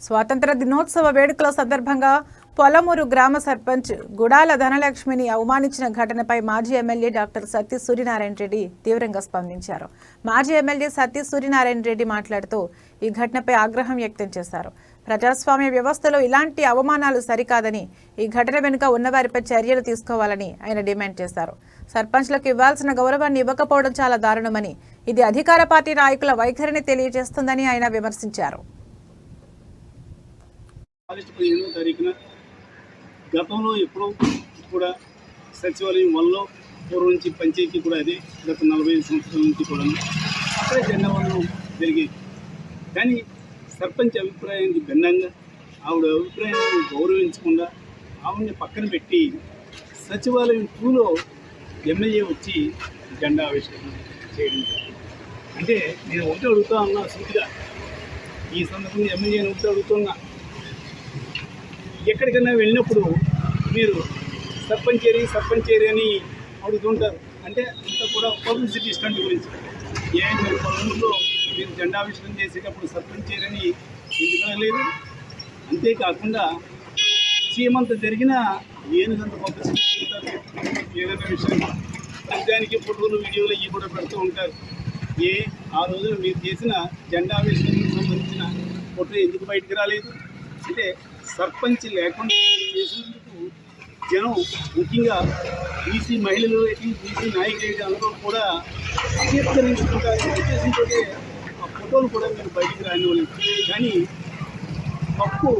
స్వాతంత్ర దినోత్సవ వేడుకల సందర్భంగా పొలమూరు గ్రామ సర్పంచ్ గుడాల ధనలక్ష్మిని అవమానించిన ఘటనపై మాజీ ఎమ్మెల్యే డాక్టర్ సత్య సూర్యనారాయణ రెడ్డి తీవ్రంగా స్పందించారు. మాజీ ఎమ్మెల్యే సత్య సూర్యనారాయణ రెడ్డి మాట్లాడుతూ ఈ ఘటనపై ఆగ్రహం వ్యక్తం చేశారు. ప్రజాస్వామ్య వ్యవస్థలో ఇలాంటి అవమానాలు సరికాదని ఈ ఘటన వెనుక ఉన్నవారిపై చర్యలు తీసుకోవాలని ఆయన డిమాండ్ చేశారు. సర్పంచ్లకు ఇవ్వాల్సిన గౌరవాన్ని ఇవ్వకపోవడం చాలా దారుణమని ఇది అధికార పార్టీ నాయకుల వైఖరిని తెలియజేస్తుందని ఆయన విమర్శించారు. ఆగస్టు పదిహేనవ తారీఖున గతంలో ఎప్పుడో కూడా సచివాలయం వల్ల పూర్వం నుంచి పంచాయతీ కూడా అదే గత నలభై ఐదు సంవత్సరాల నుంచి కూడా అక్కడే జెండా వందనం జరిగేది. కానీ సర్పంచ్ అభిప్రాయానికి భిన్నంగా ఆవిడ అభిప్రాయాన్ని గౌరవించకుండా ఆవిడని పక్కన పెట్టి సచివాలయం టూలో ఎమ్మెల్యే వచ్చి జెండా ఆవిష్కరణ చేయడం అంటే నేను ఒకటి అడుగుతా ఉన్నా సూటిగా. ఈ సందర్భంగా ఎమ్మెల్యేని ఒకటి అడుగుతున్నా. ఎక్కడికైనా వెళ్ళినప్పుడు మీరు సర్పంచ్ ఏరి సర్పంచ్ ఏరి అని అడుగుతుంటారు. అంటే అంత కూడా పబ్లిసిటీ స్టంట్ గురించి. ఏ మీరు పొలంలో మీరు జెండావిష్కరణ చేసేటప్పుడు సర్పంచ్ అని ఎందుకు లేదు అంతేకాకుండా సీమంత జరిగినా ఏనుగంత పబ్లిసిటీ ఏదైనా విషయం దానికి ఫోటోలు వీడియోలు ఇవి కూడా పెడుతూ ఉంటారు. ఏ ఆ రోజున మీరు చేసిన జెండావిష్కరణకు సంబంధించిన ఫోటో ఎందుకు బయటకు రాలేదు? అంటే సర్పంచ్ లేకుండా చేసినందుకు జనం ముఖ్యంగా బీసీ మహిళలు అయితే బీసీ నాయకులు అందరూ కూడా అంగీకరించుకుంటారు ఉద్దేశంతో ఆ ఫోటోలు కూడా మీరు బయటికి రానివ్వలేదు. కానీ తప్పు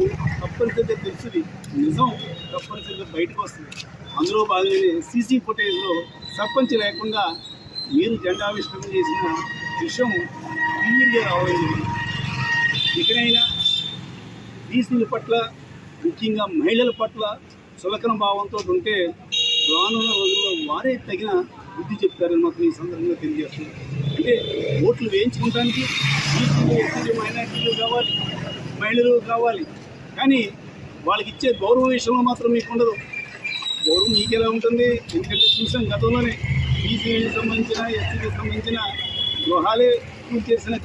తప్పనిసరిగా తెలుసుది. నిజం తప్పనిసరిగా బయటకు వస్తుంది. అందులో భాగంగానే సీసీ ఫుటేజ్లో సర్పంచ్ లేకుండా మీరు జెండావిష్కరణ చేసిన విషయం క్లియర్గా రావడం జరిగింది. ఇకనైనా బీసీల పట్ల ముఖ్యంగా మహిళల పట్ల చులకన భావంతో ఉంటే రానున్న రోజుల్లో వారే తగిన బుద్ధి చెప్తారని మాత్రం ఈ సందర్భంగా తెలియజేస్తున్నారు అంటే ఓట్లు వేయించుకోవడానికి బీసీలు మైనార్టీలు కావాలి మహిళలు కావాలి. కానీ వాళ్ళకి ఇచ్చే గౌరవ విషయంలో మాత్రం మీకు ఉండదు. గౌరవం మీకు ఎలా ఉంటుంది? ఎందుకంటే చూసాం గతంలోనే బీసీకి సంబంధించిన ఎస్సీకి సంబంధించిన గృహాలే చేసిన